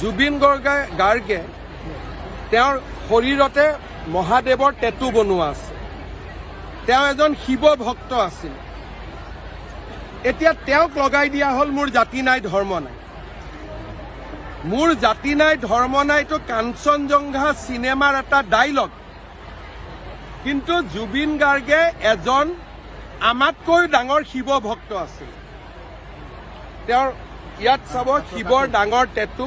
জুবিন গৰ্গে গাৰ্গে তেওঁৰ শৰীৰতে মহাদেৱৰ টেটু বনোৱা আছে। তেওঁ এজন শিৱ ভক্ত আছিল। এতিয়া তেওঁক লগাই দিয়া হ'ল মোৰ জাতি নাই, ধৰ্ম নাই। মোৰ জাতি নাই, ধৰ্ম নাইটো কাঞ্চনজংঘা চিনেমাৰ এটা ডাইলগ কিন্তু জুবিন গাৰ্গে এজন আমাতকৈ ডাঙৰ শিৱ ভক্ত আছিল। তেওঁৰ ইয়াত চাব শিৱৰ ডাঙৰ টেটু।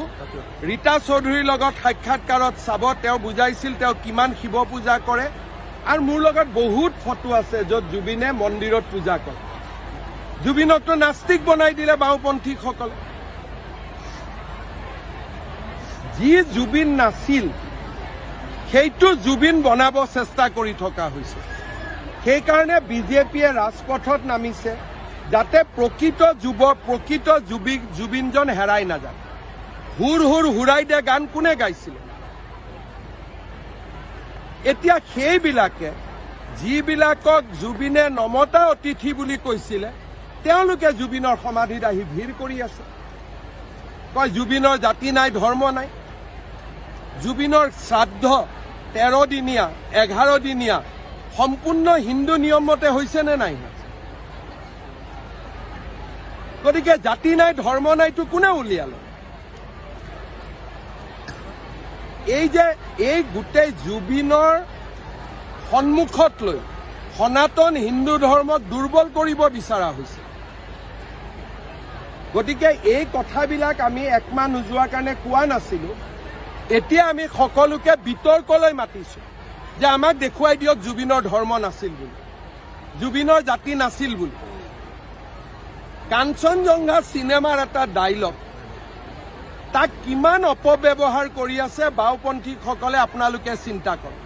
ৰীতা চৌধুৰীৰ লগত সাক্ষাৎকাৰত চাব, তেওঁ বুজাইছিল তেওঁ কিমান শিৱ পূজা কৰে। আৰু মোৰ লগত বহুত ফটো আছে য'ত জুবিনে মন্দিৰত পূজা কৰে। জুবিনকতো নাস্তিক বনাই দিলে বাওঁপন্থীসকলে। যি জুবিন নাছিল, সেইটো জুবিন বনাব চেষ্টা কৰি থকা হৈছে। সেইকাৰণে বিজেপিয়ে ৰাজপথত নামিছে। যাতে প্ৰকৃত যুৱ প্ৰকৃত জুবি জুবিনজন হেৰাই নাযায়। হুৰ হুৰ হুৰাই দে গান কোনে গাইছিলে? এতিয়া সেইবিলাকে, যিবিলাকক জুবিনে নমতা অতিথি বুলি কৈছিলে, তেওঁলোকে জুবিনৰ সমাধিত আহি ভিৰ কৰি আছে। কয় জুবিনৰ জাতি নাই, ধৰ্ম নাই। জুবিনৰ শ্ৰাদ্ধ তেৰ দিনীয়া, এঘাৰ দিনীয়া, সম্পূৰ্ণ হিন্দু নিয়মমতে হৈছে নে নাই? গতিকে জাতি নাই, ধৰ্ম নাইতো কোনে উলিয়ালে? এই যে, এই গোটেই জুবিনৰ সন্মুখত লৈ সনাতন হিন্দু ধৰ্মক দুৰ্বল কৰিব বিচৰা হৈছে। গতিকে এই কথাবিলাক আমি একমাহ নোযোৱাৰ কাৰণে কোৱা নাছিলো। এতিয়া আমি সকলোকে বিতৰ্কলৈ মাতিছো যে আমাক দেখুৱাই দিয়ক জুবিনৰ ধৰ্ম নাছিল বুলি। জুবিনৰ জাতি নাছিল বুলি। কাঞ্চনজংঘা চিনেমাৰ এটা ডাইলগ তাক কিমান অপব্যৱহাৰ কৰি আছে বাওঁপন্থীসকলে আপোনালোকে চিন্তা কৰক।